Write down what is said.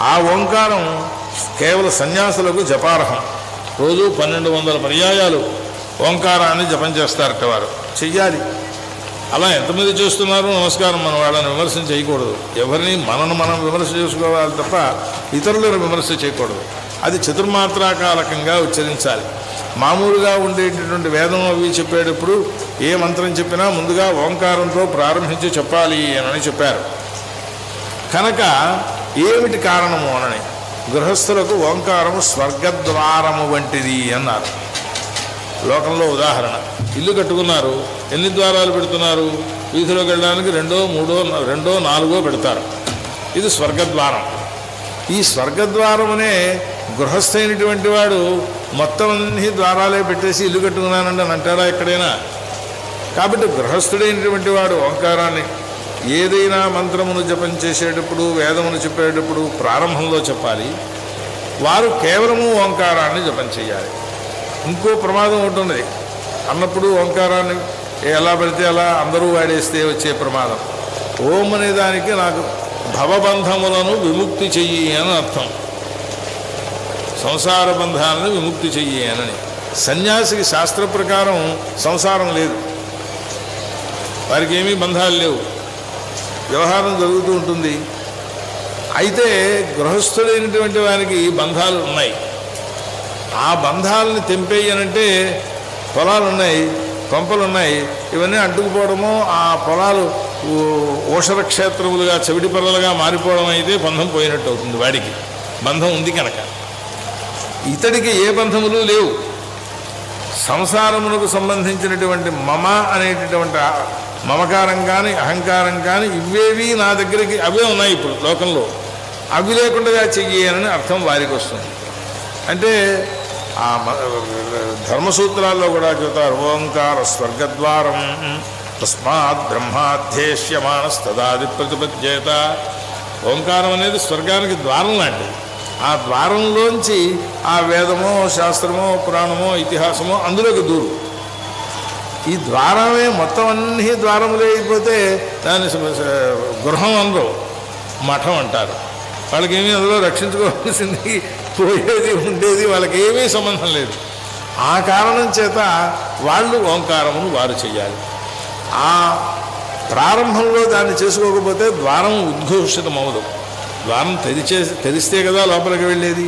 ఆ ఓంకారం కేవలం సన్యాసులకు జపార్హం. రోజు పన్నెండు వందల పర్యాయాలు ఓంకారాన్ని జపం చేస్తారట వారు. చెయ్యాలి. అలా ఎంతమంది చేస్తున్నారు నమస్కారం మనం వాళ్ళని విమర్శ చేయకూడదు. ఎవరిని మనను మనం విమర్శ చేసుకోవాలి తప్ప ఇతరులను విమర్శ చేయకూడదు. అది చతుర్మాత్రాకాలకంగా ఉచ్చరించాలి. మామూలుగా ఉండేటటువంటి వేదం అవి చెప్పేటప్పుడు ఏ మంత్రం చెప్పినా ముందుగా ఓంకారంతో ప్రారంభించి చెప్పాలి అని చెప్పారు. కనుక ఏమిటి కారణము అనని? గృహస్థులకు ఓంకారము స్వర్గద్వారము వంటిది అన్నారు. లోకంలో ఉదాహరణ ఇల్లు కట్టుకున్నారు ఎన్ని ద్వారాలు పెడుతున్నారు? వీధిలోకి వెళ్ళడానికి రెండో మూడో రెండో నాలుగో పెడతారు. ఇది స్వర్గద్వారం. ఈ స్వర్గద్వారం అనే గృహస్థైనటువంటి వాడు మొత్తం అన్ని ద్వారాలే పెట్టేసి ఇల్లు కట్టుకున్నానండి అని అంటాడా ఎక్కడైనా? కాబట్టి గృహస్థుడైనటువంటి వాడు ఓంకారాన్ని ఏదైనా మంత్రమును జపం చేసేటప్పుడు వేదమును చెప్పేటప్పుడు ప్రారంభంలో చెప్పాలి. వారు కేవలము ఓంకారాన్ని జపం చేయాలి. ఇంకో ప్రమాదం ఉంటుంది అన్నప్పుడు ఓంకారాన్ని ఎలా పడితే అలా అందరూ వాడేస్తే వచ్చే ప్రమాదం. ఓం అనే దానికి నాకు భవబంధములను విముక్తి చెయ్యి అని అర్థం. సంసార బంధాలను విముక్తి చెయ్యి అని సన్యాసికి శాస్త్ర ప్రకారం సంసారం లేదు. వారికి ఏమీ బంధాలు లేవు. వ్యవహారం జరుగుతూ ఉంటుంది. అయితే గృహస్థుడైనటువంటి వారికి బంధాలు ఉన్నాయి. ఆ బంధాలని తెంపేయనంటే పొలాలు ఉన్నాయి కొంపలు ఉన్నాయి ఇవన్నీ అడ్డుకుపోవడము ఆ పొలాలు ఊ- క్షేత్రములుగా చెవిటి పొలలుగా మారిపోవడం అయితే బంధం పోయినట్టు అవుతుంది వాడికి. బంధం ఉంది కనుక. ఇతడికి ఏ బంధములు లేవు. సంసారమునకు సంబంధించినటువంటి మమ అనేటటువంటి మమకారం కానీ అహంకారం కానీ ఇవేవి నా దగ్గరికి అవే ఉన్నాయి ఇప్పుడు లోకంలో. అవి లేకుండా చెయ్యనని అర్థం వారికి వస్తుంది. అంటే ఆ ధర్మసూత్రాల్లో కూడా చెబుతారు ఓంకార స్వర్గద్వారం తస్మాత్ బ్రహ్మాధ్యేష్యమానస్తదాది ప్రతిపద్యేత ఓంకారం అనేది స్వర్గానికి ద్వారం లాంటిది. ఆ ద్వారంలోంచి ఆ వేదమో శాస్త్రమో పురాణమో ఇతిహాసమో అందులోకి దూరు. ఈ ద్వారమే మొత్తం అన్ని ద్వారములే అయిపోతే దాన్ని గృహం అందరు మఠం అంటారు. వాళ్ళకి ఏమీ అందులో రక్షించుకోవాల్సింది పోయేది ఉండేది వాళ్ళకి ఏమీ సంబంధం లేదు. ఆ కారణం చేత వాళ్ళు ఓంకారమును వారు చేయాలి ఆ ప్రారంభంలో దాన్ని చేసుకోకపోతే ద్వారం ఉద్ఘోషితం అవ్వదు ద్వారం తెరిచే తెరిస్తే కదా లోపలికి వెళ్ళేది.